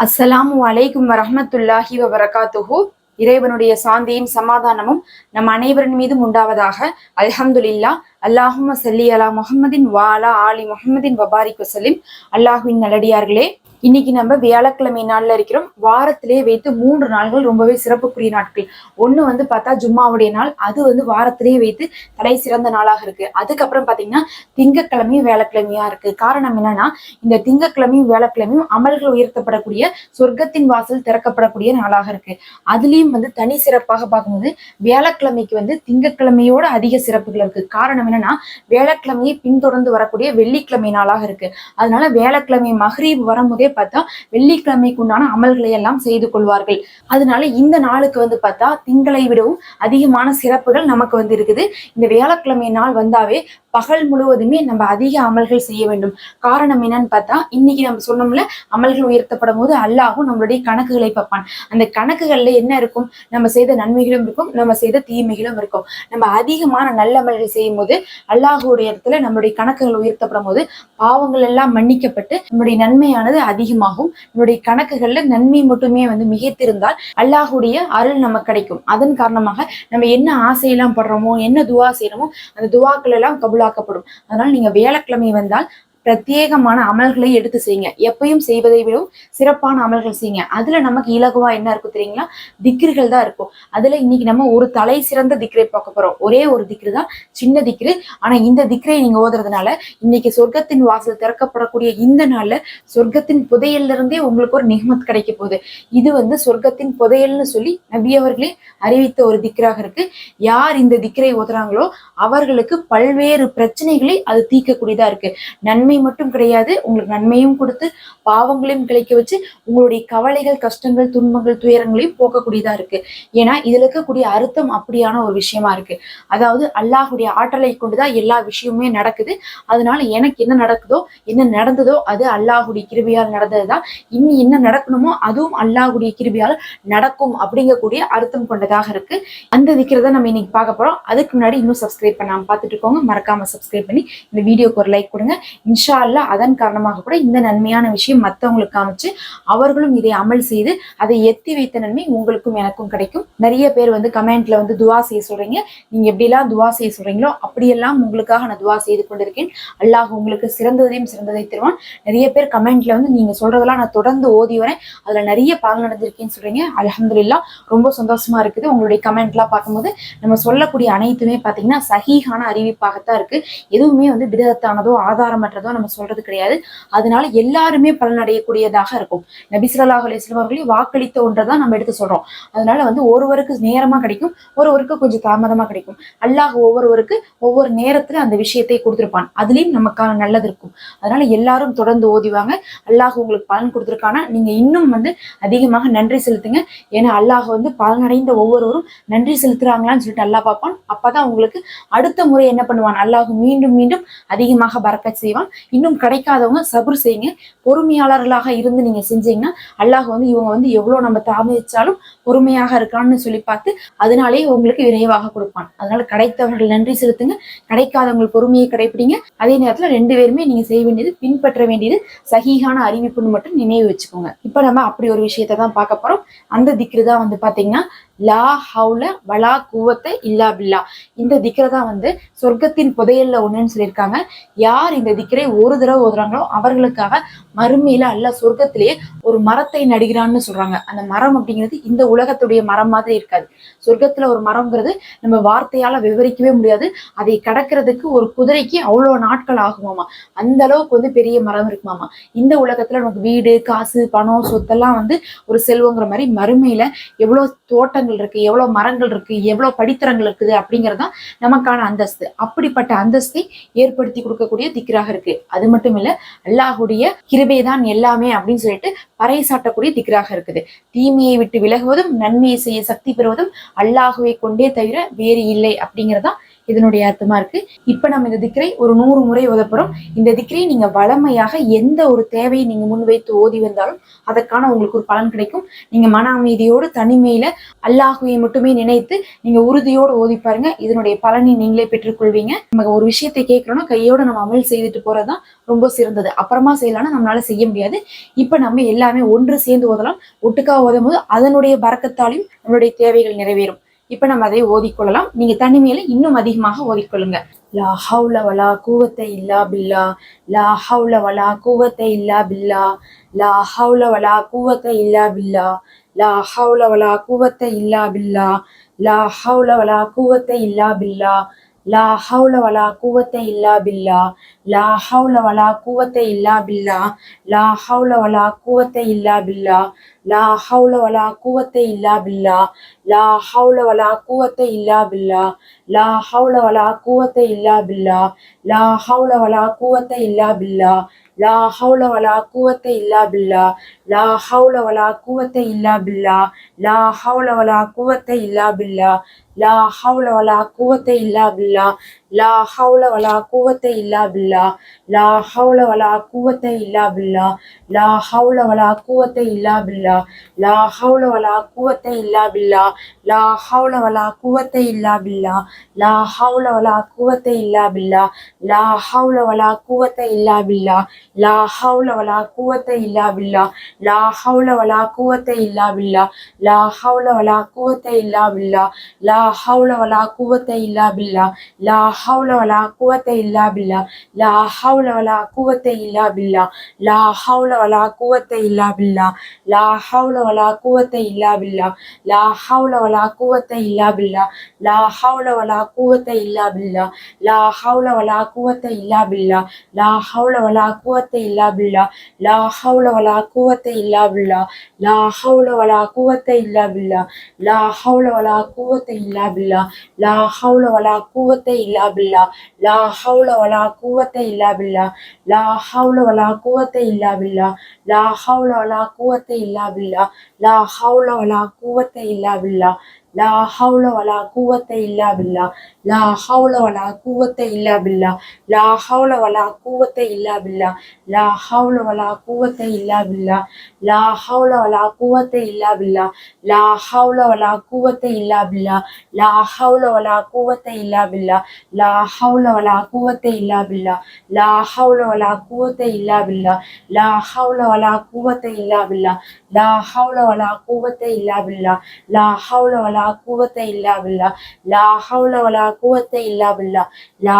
அஸ்ஸலாமு அலைக்கும் வரமத்துல்லாஹி வபரகாத்துஹு. இறைவனுடைய சாந்தியும் சமாதானமும் நம் அனைவரின் மீதும் உண்டாவதாக. அல்ஹம்துலில்லா. அல்லாஹும் சல்லி அலா முஹம்மதின் வாலா ஆலி முஹம்மதின் வபாரிக் வசலிம் அல்லாஹுவின் நல்லடியார்களே இன்னைக்கு நம்ம வியாழக்கிழமை நாள்ல இருக்கிறோம். வாரத்திலே வைத்து மூன்று நாள்கள் ரொம்பவே சிறப்புக்குரிய நாட்கள். ஒண்ணு வந்து பார்த்தா ஜும்மாவுடைய நாள் அது வந்து வாரத்திலே வைத்து தலை சிறந்த நாளாக இருக்கு. அதுக்கப்புறம் பாத்தீங்கன்னா திங்கக்கிழமையும் வேலைக்கிழமையா இருக்கு. காரணம் என்னன்னா இந்த திங்கக்கிழமையும் வேலைக்கிழமையும் அமல்கள் உயர்த்தப்படக்கூடிய சொர்க்கத்தின் வாசல் திறக்கப்படக்கூடிய நாளாக இருக்கு. அதுலயும் வந்து தனி சிறப்பாக பார்க்கும்போது வியாழக்கிழமைக்கு வந்து திங்கக்கிழமையோட அதிக சிறப்புகள் இருக்கு. காரணம் என்னன்னா வியாழக்கிழமையை பின்தொடர்ந்து வரக்கூடிய வெள்ளிக்கிழமை நாளாக இருக்கு. அதனால வியாழக்கிழமை மஹ்ரீப் வரும்போதே பார்த்தா வெள்ளிக்கிழமைக்கு உண்டான அமல்களை எல்லாம் செய்து கொள்வார்கள். அதனால இந்த நாளுக்கு வந்து பார்த்தா திங்களை விடவும் அதிகமான சிறப்புகள் நமக்கு வந்து இருக்குது. இந்த வியாழக்கிழமை நாள் வந்தாவே பகல் முழுவதுமே நம்ம அதிக அமல்கள் செய்ய வேண்டும். காரணம் என்னன்னு பார்த்தா இன்னைக்கு நம்ம சொன்னோம்ல அமல்கள் உயர்த்தப்படும் போது அல்லாஹும் நம்மளுடைய கணக்குகளை பார்ப்பான். அந்த கணக்குகள்ல என்ன இருக்கும்? நம்ம செய்த நன்மைகளும் இருக்கும் நம்ம செய்த தீமைகளும் இருக்கும். நம்ம அதிகமான நல்ல அமல்கள் செய்யும் போது அல்லாஹுடைய இடத்துல நம்மளுடைய கணக்குகள் உயர்த்தப்படும் போது பாவங்கள் எல்லாம் மன்னிக்கப்பட்டு நம்முடைய நன்மையானது அதிகமாகும். நம்முடைய கணக்குகள்ல நன்மை மட்டுமே வந்து மிகைத்திருந்தால் அல்லாஹுடைய அருள் நமக்கு கிடைக்கும். அதன் காரணமாக நம்ம என்ன ஆசையெல்லாம் படுறோமோ என்ன துவா செய்யறோமோ அந்த துவாக்கள் எல்லாம் உள்ளாக்கப்படும் அதனால் நீங்க வியாழக்கிழமை வந்தால் பிரத்யேகமான அமல்களை எடுத்து செய்யுங்க. எப்பயும் செய்வதை விடவும் சிறப்பான அமல்கள் செய்யுங்க. அதுல நமக்கு இலகுவா என்ன இருக்கும் தெரியுங்களா? திக்ருகள் தான் இருக்கும். அதுல இன்னைக்கு நம்ம ஒரு தலை சிறந்த திக்ரை பார்க்க போறோம். ஒரே ஒரு திக்ரு தான் சின்ன திக்ரு ஆனா இந்த திக்ரை நீங்க ஓதுறதுனால இன்னைக்கு சொர்க்கத்தின் வாசல் திறக்கப்படக்கூடிய இந்த நாள்ல சொர்க்கத்தின் புதையல்ல இருந்தே உங்களுக்கு ஒரு நிகமத் கிடைக்க போகுது. இது வந்து சொர்க்கத்தின் புதையல்னு சொல்லி நபி அவர்களே அறிவித்த ஒரு திக்ராக இருக்கு. யார் இந்த திக்ரை ஓதுறாங்களோ அவர்களுக்கு பல்வேறு பிரச்சனைகளை அது தீர்க்கக்கூடியதா இருக்கு. நன்மை மட்டும் கிடையாது. உங்களுக்கு நன்மையும் கொடுத்து பாவங்களையும் கிளைக்க வச்சு உங்களுடைய கவலைகள் கஷ்டங்கள் துன்பங்கள் துயரங்களையும் போக்கக்கூடியதா இருக்கு. ஏன்னா இதுல இருக்கக்கூடிய அர்த்தம் அப்படியான ஒரு விஷயமா இருக்கு. அதாவது அல்லாஹுடைய ஆற்றலை கொண்டுதான் எல்லா விஷயமுமே நடக்குது. அதனால எனக்கு என்ன நடக்குதோ என்ன நடந்ததோ அது அல்லாஹுடைய கிருபியால் நடந்ததுதான். இனி என்ன நடக்கணுமோ அதுவும் அல்லாஹுடைய கிருபியால் நடக்கும் அப்படிங்கக்கூடிய அர்த்தம் கொண்டதாக இருக்கு. அந்த திக்கிறத நம்ம இன்னைக்கு பார்க்க போறோம். அதுக்கு முன்னாடி இன்னும் சப்ஸ்கிரைப் பண்ணாம பார்த்துட்டு இருக்கோங்க. மறக்காம சப்ஸ்கிரைப் பண்ணி இந்த வீடியோக்கு ஒரு லைக் கொடுங்க. இன்ஷா அல்லா அதன் காரணமாக கூட இந்த நன்மையான விஷயம் மற்றவங்களுக்கு காமிச்சு அவர்களும் இதை அமல் செய்து அதை எத்தி வைத்த நன்மை உங்களுக்கும் எனக்கும் கிடைக்கும். நிறைய பேர் வந்து கமெண்ட்ல வந்து துவா செய்ய சொல்றீங்க. நீங்க எப்படிலாம் துவா செய்ய சொல்றீங்களோ அப்படியெல்லாம் உங்களுக்காக நான் துவா செய்து கொண்டிருக்கேன். அல்லாஹ் உங்களுக்கு சிறந்ததையும் சிறந்ததை தருவான். நிறைய பேர் கமெண்ட்ல வந்து நீங்க சொல்றதெல்லாம் நான் தொடர்ந்து ஓதி வரேன். அதுல நிறைய பால் நடந்திருக்கேன்னு சொல்றீங்க. அலமதுல்லா ரொம்ப சந்தோஷமா இருக்குது. உங்களுடைய கமெண்ட்லாம் பார்க்கும்போது நம்ம சொல்லக்கூடிய அனைத்துமே பார்த்தீங்கன்னா சஹீஹான அறிவிப்பாகத்தான் இருக்கு. எதுவுமே வந்து விதத்தானதோ ஆதாரமற்றதோ நம்ம சொல்றது கிடையாது. அதனால எல்லாருமே பலனடையக்கூடியதாக இருக்கும். நபி ஸல்லல்லாஹு அலைஹி அவர்களே வாக்களித்த ஒன்றை தான் நம்ம எடுத்து சொல்றோம். அதனால வந்து ஒருவருக்கு நேரமா கிடைக்கும் ஒருவருக்கு கொஞ்சம் தாமதமா கிடைக்கும். அல்லாஹ் ஒவ்வொருவருக்கு ஒவ்வொரு நேரத்துல அந்த விஷயத்தை கொடுத்துருப்பான். அதுலயும் நமக்கான நல்லது இருக்கும். அதனால எல்லாரும் தொடர்ந்து ஓதிவாங்க. அல்லாஹ் உங்களுக்கு பலன் கொடுத்துருக்கானா? நீங்க இன்னும் வந்து அதிகமாக நன்றி செலுத்துங்க. ஏன்னா அல்லாஹ் வந்து பலனடைந்த ஒவ்வொருவரும் நன்றி செலுத்துறாங்களான்னு சொல்லிட்டு அல்லாஹ் பார்ப்பான். அப்பதான் உங்களுக்கு அடுத்த முறை என்ன பண்ணுவான்? அல்லாஹ் மீண்டும் மீண்டும் அதிகமாக பறக்க செய்வான். இன்னும் கிடைக்காதவங்க சபர் செய்யுங்க. பொறுமையாளர்களாக இருந்து நீங்க செஞ்சீங்கன்னா அல்லாஹ் வந்து இவங்க வந்து எவ்வளவு நம்ம தாமதிச்சாலும் பொறுமையாக இருக்கான்னு சொல்லி பார்த்து அதனாலே உங்களுக்கு விரைவாக கொடுப்பான். அதனால கிடைத்தவர்கள் நன்றி செலுத்துங்க. கிடைக்காதவங்க பொறுமையை கடைபிடிங்க அதே நேரத்துல ரெண்டு பேருமே நீங்க செய்ய வேண்டியது பின்பற்ற வேண்டியது சகிகான அறிவிப்புன்னு மட்டும் நினைவு வச்சுக்கோங்க. இப்ப நம்ம அப்படி ஒரு விஷயத்தை தான் பார்க்க போறோம். அந்த திக்ரு தான் வந்து பாத்தீங்கன்னா லா ஹவுல வலா குவத்தை இல்லா பில்லா. இந்த திக்கரை தான் வந்து சொர்க்கத்தின் புதையல்ல ஒண்ணுன்னு சொல்லியிருக்காங்க. யார் இந்த திக்ரை ஒரு தடவை ஓதுறாங்களோ அவர்களுக்காக மறுமையில அல்ல சொர்க்கத்திலேயே ஒரு மரத்தை நடுகிறான்னு சொல்றாங்க. அந்த மரம் அப்படிங்கிறது இந்த உலகத்துடைய மரம் மாதிரி இருக்காது. சொர்க்கத்துல ஒரு மரம்ங்கிறது நம்ம வார்த்தையால விவரிக்கவே முடியாது. அதை கடக்கிறதுக்கு ஒரு குதிரைக்கு அவ்வளோ நாட்கள் ஆகுமாமா அந்த அளவுக்கு வந்து பெரிய மரம் இருக்குமாமா இந்த உலகத்துல நமக்கு வீடு காசு பணம் சொத்தெல்லாம் வந்து ஒரு செல்வங்கிற மாதிரி மறுமையில எவ்வளவு தோட்டங்கள் இருக்கு எவ்வளவு மரங்கள் இருக்கு எவ்வளவு படித்தரங்கள் இருக்குது அப்படிங்கிறதுதான் நமக்கான அந்தஸ்து. அப்படிப்பட்ட அந்தஸ்தை ஏற்படுத்தி கொடுக்கக்கூடிய திக்ராக இருக்கு. அது மட்டும் இல்ல அல்லாஹுடைய கிருபை தான் எல்லாமே அப்படின்னு சொல்லிட்டு பறைசாட்டக்கூடிய திக்ராக இருக்குது. தீமையை விட்டு பெறுவதும் நன்மையை செய்ய சக்தி பெறுவதும் அல்லாஹுவை கொண்டே தவிர வேறு இல்லை அப்படிங்கிறதான் இதனுடைய அர்த்தமா இருக்கு. இப்ப நம்ம இந்த திக்ரை ஒரு நூறு முறை ஓதப்போறோம் இந்த திக்ரை நீங்க வளமையாக எந்த ஒரு தேவையை நீங்க முன்வைத்து ஓதி வந்தாலும் அதற்கான உங்களுக்கு ஒரு பலன் கிடைக்கும். நீங்க மன அமைதியோடு தனிமையில அல்லாஹுவை மட்டுமே நினைத்து நீங்க உறுதியோடு ஓதி பாருங்க. இதனுடைய பலனை நீங்களே பெற்றுக்கொள்வீங்க. நம்ம ஒரு விஷயத்தை கேட்கிறோம்னா கையோட நம்ம அமல் செய்துட்டு போறதுதான் ரொம்ப சிறந்தது. அப்புறமா செய்யலாம்னா நம்மளால செய்ய முடியாது. இப்ப நம்ம எல்லாமே ஒன்று சேர்ந்து ஓதலாம். ஒட்டுக்கா ஓதும் போது அதனுடைய பறக்கத்தாலையும் நம்மளுடைய தேவைகள் நிறைவேறும். இப்ப நம்ம அதை ஓதிக்கொள்ளலாம். நீங்க தனிமையில இன்னும் அதிகமாக ஓதிக்கொள்ளுங்க. லா ஹவுல வலா கூவத்தை இல்லா பில்லா. லா ஹவுல வலா கூவத்தை இல்லா பில்லா. லா ஹவுல வலா கூவத்தை இல்லா பில்லா. லா ஹவுல வலா கூவத்தை இல்லா பில்லா. லா ஹவுல வலா கூவத்தை இல்லா பில்லா. லா ஹவுல வலா கூவத்தை இல்லா பில்லா லா ஹவுல வலா கூவத்தை இல்லா பில்லா லா ஹவுல வலா கூவத்தை இல்லா பில்லா லா ஹவுல வலா கூவத்தை இல்லா பில்லா லா ஹவுல வலா கூவத்தை இல்லா பில்லா லா ஹவுல வலா கூவத்தை இல்லா பில்லா லா ஹவுல வலா கூவத்தை இல்லா பில்லா லா ஹவுல வலா கூவத்தை இல்லா பில்லா லா ஹவுலவலா கூவத்தை இல்லா பில்லா லா ஹவுலவலா கூவத்தை இல்லா பில்லா லா ஹவுலவலா கூவத்தை இல்லா பில்லா லா ஹவுலவலா கூவத்தை இல்லா பில்லா லா ஹவுலவலா கூவத்தை இல்லா பில்லா லா ஹவுலவலா கூவத்தை இல்லா பில்லா லா ஹவுலவலா கூவத்தை இல்லா பில்லா லா ஹவுலவலா கூவத்தை இல்லா பில்லா லா ஹவுலவலா கூவத்தை இல்லா பில்லா லா ஹவுலவலா கூவத்தை இல்லா பில்லா லா ஹவுலவலா கூவத்தை இல்லா பில்லா லா ஹவுல வலா கூவத்தை இல்லா பில்லா லா ஹவுல வலா கூவத்தை இல்லா பில்லா லா ஹவுல வலா கூவத்தை இல்லா பில்லா லா ஹவுல வலா கூவத்தை இல்லா பில்லா லா ஹவுல வலா கூவத்தை இல்லா பில்லா லா ஹவுல வலா கூவத்தை இல்லா பில்லா லா ஹவுல வலா கூவத்தை இல்லா பில்லா லா ஹவுல வலா கூவத்தை இல்லா பில்லா லா ஹவுல வலா கூவத்தை இல்லா பில்லா லா ஹவுல வலா கூவத்தை இல்லா பில்லா லா ஹவுல வலா கூவத்தை இல்லா பில்லா லா ஹவுல வலா கூவத்தை இல்லா பில்லா லா ஹவுல வலா குவத்தை இல்லா பில்லா லா ஹவுல வலா குவத்தை இல்லா பில்லா லா ஹவுல வலா குவத்தை இல்லா பில்லா லா ஹவுல வலா குவத்தை இல்லா பில்லா லா ஹவுல வலா குவத்தை இல்லா பில்லா லா ஹவுல வலா குவத்தை இல்லா பில்லா லா ஹவுல வலா குவத்தை இல்லா பில்லா லா ஹவுல வலா கூவத்தை இல்லா பில்லா லா ஹவுல வலா கூவத்தை இல்லா பில்லா லா ஹவுல வலா கூவத்தை இல்லா பில்லா லா ஹவுல வலா கூவத்தை இல்லா பில்லா லா ஹவுல வலா கூவத்தை இல்லா பில்லா லா ஹவுல வலா கூவத்தை இல்லா பில்லா லா ஹவுல வலா கூவத்தை இல்லா பில்லா லா ஹவுல வலா கூவத்தை இல்லா பில்லா லா ஹவுல வலா கூவத்தை இல்லா பில்லா லா ஹவுல வலா கூவத்தை இல்லா பில்லா லா ஹவுல வலா கூவத்தை இல்லா பில்லா லா ஹவுல வலா வலா கூவத்தை இல்லாவில்லா லா ஹவுல வலா கூவத்தை இல்லாவில்லா லா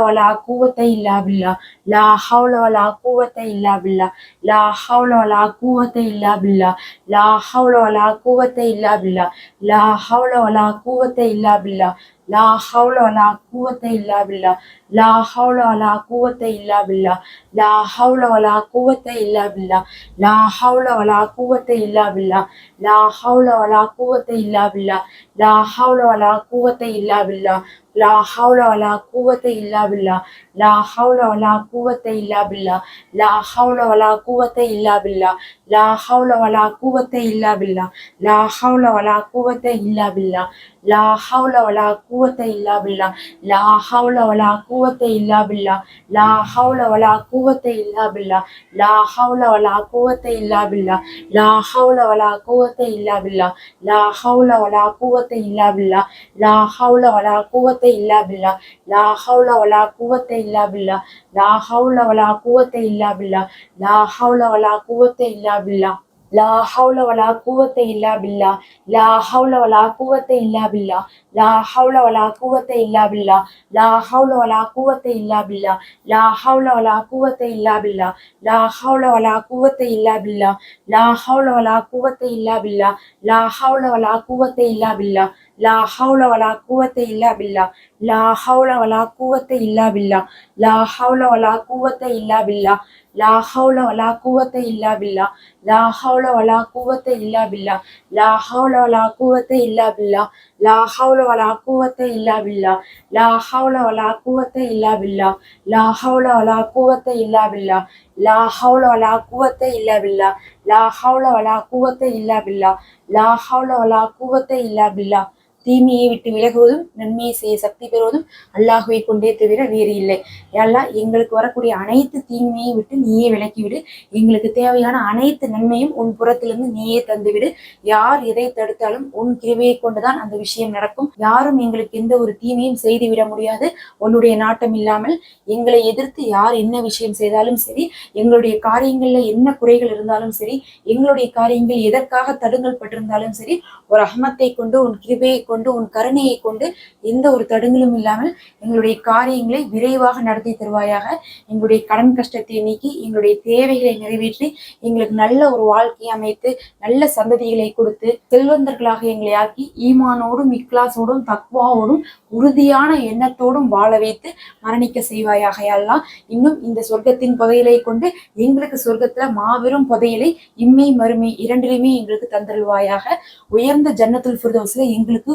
வலா கூவத்தை இல்லாவில்லா இல்லா பில்லா லா ஹவுல வலா கூவத்தை இல்லா பில்லா லா ஹவுல வலா கூவத்தை இல்லா பில்லா லா ஹவுல வலா கூவத்தை இல்லா பில்லா லா ஹவுல வலா கூவத்தை இல்லா பில்லா லா ஹவுல வலா கூவத்தை இல்லா பில்லா லா ஹவுல வலா கூவத்தை இல்லா பில்லா லா ஹவுல வலா கூவத்தை இல்லா பில்லா லா ஹவுல வலா கூவத்தை இல்லா பில்லா லா ஹவுல வலா கூவத்தை இல்லா பில்லா லா ஹவுல வலா கூவத்தை இல்லா பில்லா லா ஹவுல வலா கூவத்தை இல்லா பில்லா லா ஹவுல வலா கூவத்தை இல்லா பில்லா லா ஹவுல வலா கூவத்தை இல்லா பில்லா லா ஹவுல வலா கூவத்தை இல்லா பில்லா லா ஹவுல வலா கூவத்தை இல்லா பில்லா லா ஹவுல வலா கூவத்தை இல்லா பில்லா லா ஹவுல வலா கூவத்தை இல்லா பில்லா லா ஹவுல வலா கூவத்தை இல்லா பில்லா லா ஹவுல வலா கூவத்தை இல்லா பில்லா லா ஹவுல வலா கூவத்தை இல்லா பில்லா லா ஹவுல வலா கூவத்தை இல்லா பில்லா லா ஹவுல வலா கூவத்தை இல்லா பில்லா லா ஹவுல வலா கூவத்தை இல்லா பில்லா லா ஹவுல வலா கூவத்தை இல்லா பில்லா லா ஹவுல வலா கூவத்தை இல்லா பில்லா லா ஹவுல வலா கூவத்தை இல்லா பில்லா லா ஹவுல வலா கூவத்தை இல்லா பில்லா லா ஹவுல வலா கூவத்தை இல்லா பில்லா லா ஹவுல வலா கூவத்தை இல்லா பில்லா லா ஹவுல வலா கூவத்தை இல்லா பில்லா லா ஹவுல வலா கூவத்தை இல்லா பில்லா லா ஹவுல வலா கூவத்தை இல்லா பில்லா லா ஹவுல வலா கூவத்தை இல்லா பில்லா லா ஹவுல வலா கூவத்தை இல்லா பில்லா லா ஹவுல வலா கூவத்தை இல்லா பில்லா லா ஹவுல வலா கூவத்தை இல்லா பில்லா லா ஹவுல வலா கூவத்தை இல்லா பில்லா லா ஹவுல வலா கூவத்தை இல்லா பில்லா லா ஹவுல வலா கூவத்தை இல்லா பில்லா லா ஹவுல வலா கூவத்தை இல்லா பில்லா லா ஹவுல வலா கூவத்தை இல்லா பில்லா லா ஹவுல வலா கூவத்தை இல்லா பில்லா லா ஹவுல வலா கூவத்தை இல்லா பில்லா லா ஹவுல வலா கூவத்தை இல்லா பில்லா லா ஹவுல வலா கூவத்தை இல்லா பில்லா தீமையை விட்டு விலகுவதும் நன்மையை செய்ய சக்தி பெறுவதும் அல்லாஹுவை கொண்டே தவிர வேறு இல்லை. யாழ்லா எங்களுக்கு வரக்கூடிய அனைத்து தீமையை விட்டு நீயே விலக்கிவிடு. எங்களுக்கு தேவையான அனைத்து நன்மையும் உன் புறத்திலிருந்து நீயே தந்துவிடு. யார் எதை தடுத்தாலும் உன் கிருவையை கொண்டுதான் அந்த விஷயம் நடக்கும். யாரும் எங்களுக்கு எந்த ஒரு தீமையும் செய்து விட முடியாது. உன்னுடைய நாட்டம் இல்லாமல் எங்களை எதிர்த்து யார் என்ன விஷயம் செய்தாலும் சரி எங்களுடைய காரியங்கள்ல என்ன குறைகள் இருந்தாலும் சரி எங்களுடைய காரியங்கள் எதற்காக தடுங்கல் பட்டிருந்தாலும் சரி ஒரு அகமத்தை கொண்டு உன் கிருபையை கொண்டு கொண்டு உன் கருணையை கொண்டு எந்த ஒரு தடுங்களும் இல்லாமல் எங்களுடைய காரியங்களை விரைவாக நடத்தி தருவாயாக. எங்களுடைய கடன் கஷ்டத்தை நீக்கி எங்களுடைய தேவைகளை நிறைவேற்றி எங்களுக்கு நல்ல ஒரு வாழ்க்கையை அமைத்து நல்ல சந்ததிகளை கொடுத்து செல்வந்தர்களாக எங்களை ஆக்கி ஈமானோடும் இக்லாஸோடும் தக்வாவோடும் உறுதியான எண்ணத்தோடும் வாழ வைத்து மரணிக்க செய்வாயாக எல்லாம் இன்னும் இந்த சொர்க்கத்தின் புதையலை கொண்டு எங்களுக்கு சொர்க்கத்துல மாபெரும் புதையலை இம்மை மறுமை இரண்டிலுமே எங்களுக்கு தந்தருவாயாக உயர்ந்த ஜன்னத்துல் ஃபிர்தோஸ்ல எங்களுக்கு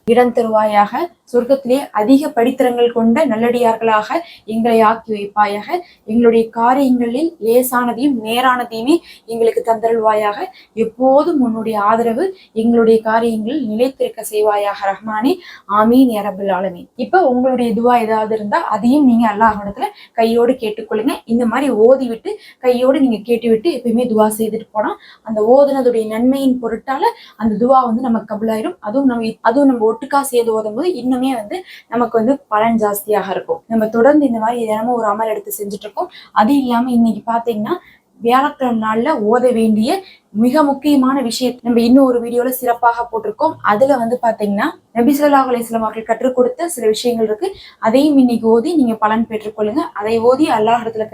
இடம் தருவாயாக சொர்க்கத்திலே அதிக படித்திரங்கள் கொண்ட நல்லடியார்களாக எங்களை ஆக்கி வைப்பாயாக. எங்களுடைய காரியங்களில் லேசானதையும் நேரானதையுமே எங்களுக்கு தந்தருள்வாயாக. எப்போதும் உன்னுடைய ஆதரவு எங்களுடைய காரியங்களில் நிலைத்திருக்க செய்வாயாக ரஹ்மானே. ஆமீன் அரபுல் ஆலமீன். இப்ப உங்களுடைய துவா ஏதாவது இருந்தா அதையும் நீங்க அல்லாஹிடத்துல கையோடு கேட்டுக்கொள்ளுங்க. இந்த மாதிரி ஓதி விட்டு கையோடு நீங்க கேட்டுவிட்டு எப்பயுமே துவா செய்துட்டு போனா அந்த ஓதுனதுடைய நன்மையின் பொருட்டால அந்த துவா வந்து நமக்கு கபுலாயிரும் அதுவும் நம்ம அதுவும் நம்ம ஒட்டுக்கா சேர்ந்து ஓதும் போது இன்னுமே வந்து நமக்கு வந்து பலன் ஜாஸ்தியாக இருக்கும். நம்ம தொடர்ந்து இந்த மாதிரி தினமும் ஒரு அமல் எடுத்து செஞ்சுட்டு இருக்கோம் அது இல்லாமல் இன்னைக்கு பார்த்தீங்கன்னா வியாழக்கிழமை நாள்ல ஓத வேண்டிய மிக முக்கியமான விஷயம் நம்ம இன்னும் ஒரு வீடியோல சிறப்பாக போட்டிருக்கோம். அதில் வந்து பார்த்தீங்கன்னா நபி ஸல்லல்லாஹு அலிஸ்லாம் அவர்கள் கற்றுக் கொடுத்த சில விஷயங்கள் இருக்கு. அதையும் இன்னைக்கு ஓதி நீங்க பலன் பெற்றுக்கொள்ளுங்க அதை ஓதி அல்லாஹ் இடத்துல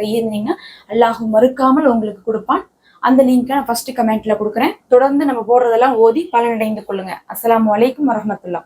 அல்லாஹ் மறுக்காமல் உங்களுக்கு கொடுப்பான். அந்த லிங்க்கை நான் ஃபர்ஸ்ட் கமெண்ட்ல கொடுக்குறேன். தொடர்ந்து நம்ம போடுறதெல்லாம் ஓதி பலனடைந்து கொள்ளுங்க. அஸ்லாம் அலைக்கும் வரஹ்மத்துல்லாஹ்